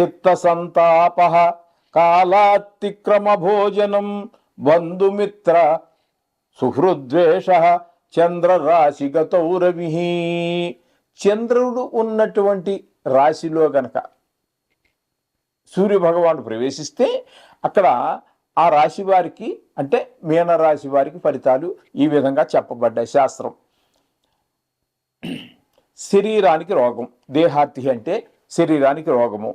చిత్తసంతాప కాలాతిక్రమ భోజనం బంధుమిత్ర సుహృద్వేష చంద్రరాశిగతౌ రవి చంద్రుడు ఉన్నటువంటి రాశిలో గనక సూర్యభగవానుడు ప్రవేశిస్తే అక్కడ ఆ రాశి వారికి అంటే మీనరాశి వారికి ఫలితాలు ఈ విధంగా చెప్పబడ్డాయి. శాస్త్రం. శరీరానికి రోగం. దేహార్తి అంటే శరీరానికి రోగము.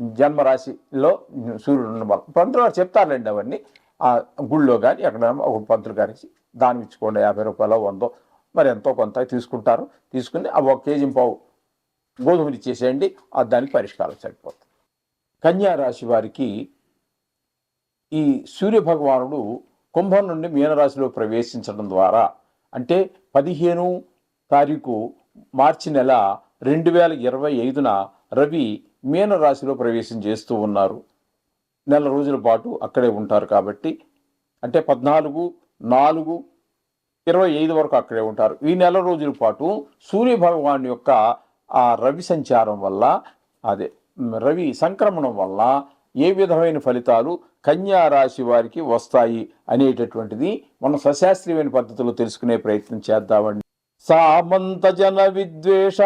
జన్మరాశిలో సూర్యుడు ఉన్న పంతులు గారు చెప్తారులేండి అవన్నీ. ఆ గుళ్ళో కానీ ఎక్కడ ఒక పంతులు గారికి దానం ఇచ్చుకోండి యాభై రూపాయలు వందో మరి ఎంతో కొంత తీసుకుంటారు. తీసుకుని ఆ ఒక కేజీ పావు గోధుమలు ఇచ్చేసేయండి ఆ దానికి పరిష్కారం సరిపోతుంది. కన్యా రాశి వారికి ఈ సూర్య భగవానుడు కుంభం నుండి మీనరాశిలో ప్రవేశించడం ద్వారా అంటే పదిహేను తారీఖు మార్చి నెల రెండు వేల ఇరవై ఐదున రవి మీనరాశిలో ప్రవేశం చేస్తూ ఉన్నారు. నెల రోజుల పాటు అక్కడే ఉంటారు కాబట్టి అంటే పద్నాలుగు నాలుగు ఇరవై ఐదు వరకు అక్కడే ఉంటారు. ఈ నెల రోజుల పాటు సూర్య భగవాన్ యొక్క ఆ రవి సంచారం వల్ల అదే రవి సంక్రమణం వల్ల ఏ విధమైన ఫలితాలు కన్యా రాశి వారికి వస్తాయి అనేటటువంటిది మనం సశాస్త్రీయమైన పద్ధతిలో తెలుసుకునే ప్రయత్నం చేద్దామండి. సామంత జన విద్వేష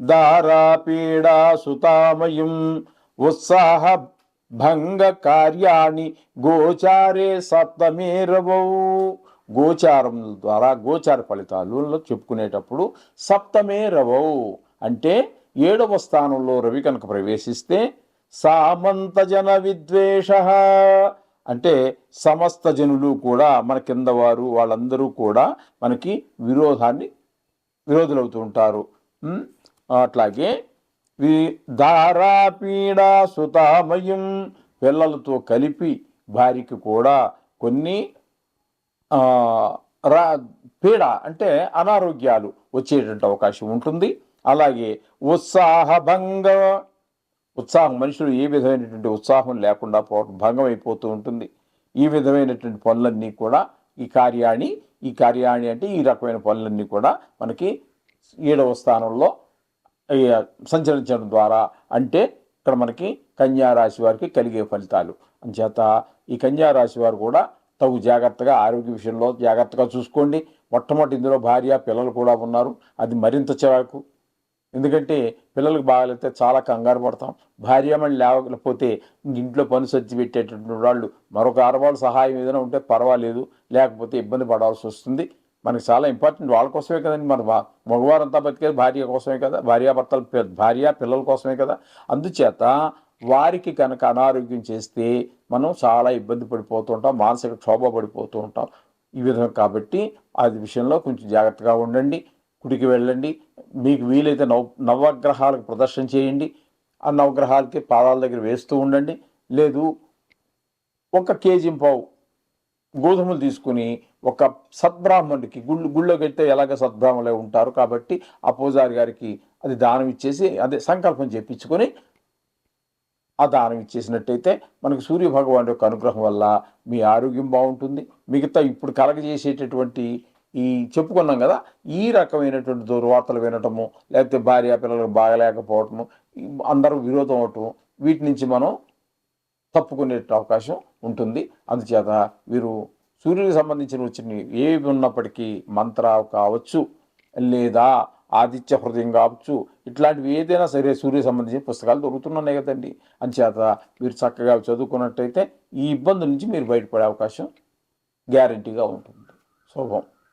దారా సుతామయం ఉత్సాహ భంగ కార్యాణి గోచారే సప్తమేరవౌ. గోచారం ద్వారా గోచార ఫలితాలు చెప్పుకునేటప్పుడు సప్తమే రవౌ అంటే ఏడవ స్థానంలో రవి కనుక ప్రవేశిస్తే సామంత జన విద్వేష. అంటే సమస్త జనులు కూడా మన కింద వారు వాళ్ళందరూ కూడా మనకి విరోధాన్ని విరోధులవుతూ ఉంటారు. అట్లాగే ఈ దారాపీడా సుతామయం పిల్లలతో కలిపి భార్యకి కూడా కొన్ని రా పీడ అంటే అనారోగ్యాలు వచ్చేటువంటి అవకాశం ఉంటుంది. అలాగే ఉత్సాహభంగ ఉత్సాహం మనుషులు ఏ విధమైనటువంటి ఉత్సాహం లేకుండా పోవడం భంగం అయిపోతూ ఉంటుంది. ఈ విధమైనటువంటి పనులన్నీ కూడా ఈ కార్యాణి ఈ కార్యాణి అంటే ఈ రకమైన పనులన్నీ కూడా మనకి ఏడవ స్థానంలో సంచరించడం ద్వారా అంటే ఇక్కడ మనకి కన్యా రాశి వారికి కలిగే ఫలితాలు. అంచేత ఈ కన్యారాశి వారు కూడా తగు జాగ్రత్తగా ఆరోగ్య విషయంలో జాగ్రత్తగా చూసుకోండి. మొట్టమొదటి ఇందులో భార్య పిల్లలు కూడా ఉన్నారు. అది మరింత చిరాకు. ఎందుకంటే పిల్లలకు బాగాలేతే చాలా కంగారు పడతాం. భార్య మళ్ళీ లేవకపోతే ఇంట్లో పని సర్చి పెట్టేటటువంటి వాళ్ళు మరొక ఆడవాళ్ళ సహాయం ఏదైనా ఉంటే పర్వాలేదు. లేకపోతే ఇబ్బంది పడాల్సి వస్తుంది. మనకి చాలా ఇంపార్టెంట్. వాళ్ళ కోసమే కదండి మన మగవారంతా బతికేది భార్య కోసమే కదా భార్యాభర్తల భార్య పిల్లల కోసమే కదా. అందుచేత వారికి కనుక అనారోగ్యం చేస్తే మనం చాలా ఇబ్బంది పడిపోతూ ఉంటాం మానసిక క్షోభ పడిపోతూ ఉంటాం. ఈ విధంగా కాబట్టి అది విషయంలో కొంచెం జాగ్రత్తగా ఉండండి గుడికి వెళ్ళండి మీకు వీలైతే నవ నవగ్రహాలకు ప్రదర్శన చేయండి ఆ నవగ్రహాలకి పాదాల దగ్గర వేస్తూ ఉండండి. లేదు ఒక కేజీ పావు గోధుమలు తీసుకుని ఒక సద్బ్రాహ్మణుడికి గుళ్ళు గుళ్ళోకి వెళ్తే ఎలాగ సద్బ్రాహ్మణులే ఉంటారు కాబట్టి ఆ పూజారి గారికి అది దానం ఇచ్చేసి అదే సంకల్పం చేపించుకొని ఆ దానం ఇచ్చేసినట్టయితే మనకు సూర్య భగవాన్ యొక్క అనుగ్రహం వల్ల మీ ఆరోగ్యం బాగుంటుంది. మిగతా ఇప్పుడు కలగజేసేటటువంటి ఈ చెప్పుకున్నాం కదా ఈ రకమైనటువంటి దుర్వార్తలు వినటము లేకపోతే భార్య పిల్లలకు బాగలేకపోవటము అందరూ విరోధం అవటం వీటి నుంచి మనం తప్పుకునే అవకాశం ఉంటుంది. అందుచేత వీరు సూర్యుడికి సంబంధించిన వచ్చిన ఏవి ఉన్నప్పటికీ మంత్రాలు కావచ్చు లేదా ఆదిత్య హృదయం కావచ్చు ఇట్లాంటివి ఏదైనా సరే సూర్య సంబంధించిన పుస్తకాలు దొరుకుతున్నాయి కదండి. అందుచేత మీరు చక్కగా చదువుకున్నట్టయితే ఈ ఇబ్బంది నుంచి మీరు బయటపడే అవకాశం గ్యారంటీగా ఉంటుంది. శుభం.